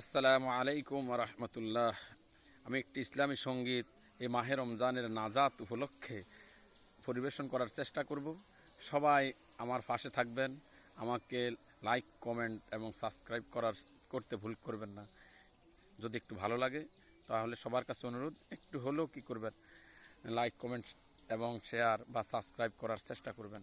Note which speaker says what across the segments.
Speaker 1: আসসালামু আলাইকুম রহমতুল্লাহ। আমি একটি ইসলামী সংগীত এই মাহে রমজানের নাজাত উপলক্ষে পরিবেশন করার চেষ্টা করব। সবাই আমার পাশে থাকবেন, আমাকে লাইক, কমেন্ট এবং সাবস্ক্রাইব করার করতে ভুল করবেন না। যদি একটু ভালো লাগে, তাহলে সবার কাছে অনুরোধ, একটু হলেও কি করবেন? লাইক, কমেন্ট এবং শেয়ার বা সাবস্ক্রাইব করার চেষ্টা করবেন।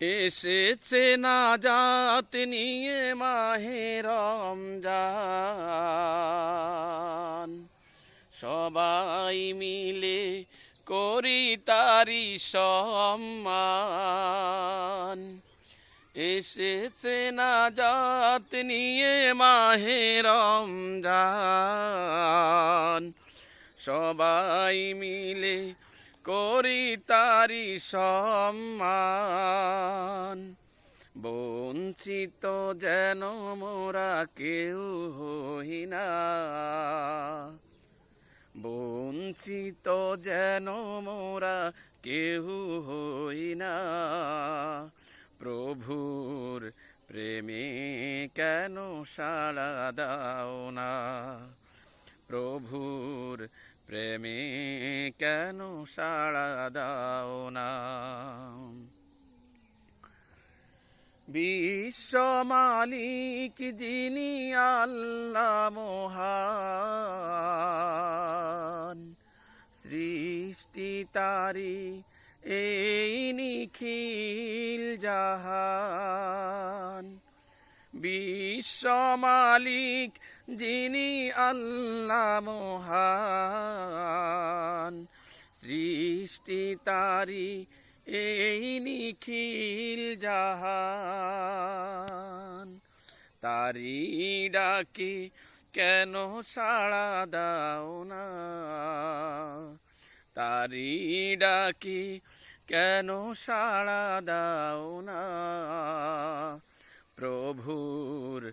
Speaker 1: এসেছে না জাত নিয়ে মাহে রমজান। সবাই মিলে করি তারি সম্মান। এসেছে না জাত নিয়ে মাহে রমজান। সবাই মিলে করি তারি সম্মান। বঞ্চিত যেন মোরা কেউ হই না। বঞ্চিত যেন মোরা কেউ হই না। প্রভুর প্রেমে কেন সাড়া দাও না? প্রভুর প্রেমে কেন সাড়া দাও না? বিশ্ব মালিক যিনি আল্লাহ মহান, সৃষ্টি তারি এই নিখিল জাহান। বিশ্ব মালিক যিনি আল্লাহ মহান, সৃষ্টি তারি এই নিখিল জাহান। তারি ডাকে কেন সাড়া দাও না? তারি ডাকে কেন সাড়া দাও না? প্রভুর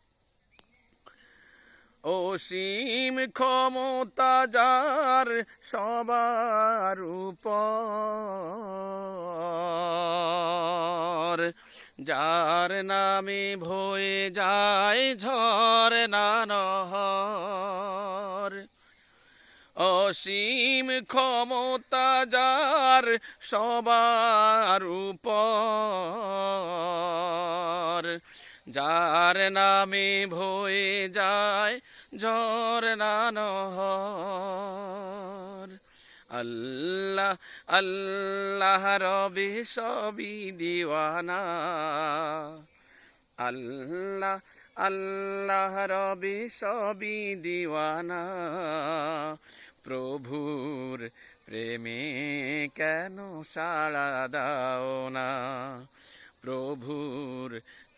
Speaker 1: অসীম ক্ষমতা যার সবার উপর। যার নামে ভয়ে যায় ঝড় নানহর অসীম ক্ষমতা যার সবার উপর। যার নামে ভয়ে যায় ঝড় নানহর আল্লাহ আল্লাহ রবি সবই দিওয়ানা। আল্লাহ আল্লাহ রবি সবই দিওয়ানা। প্রভুর প্রেমে কেন সাড়া দাও না? প্রভুর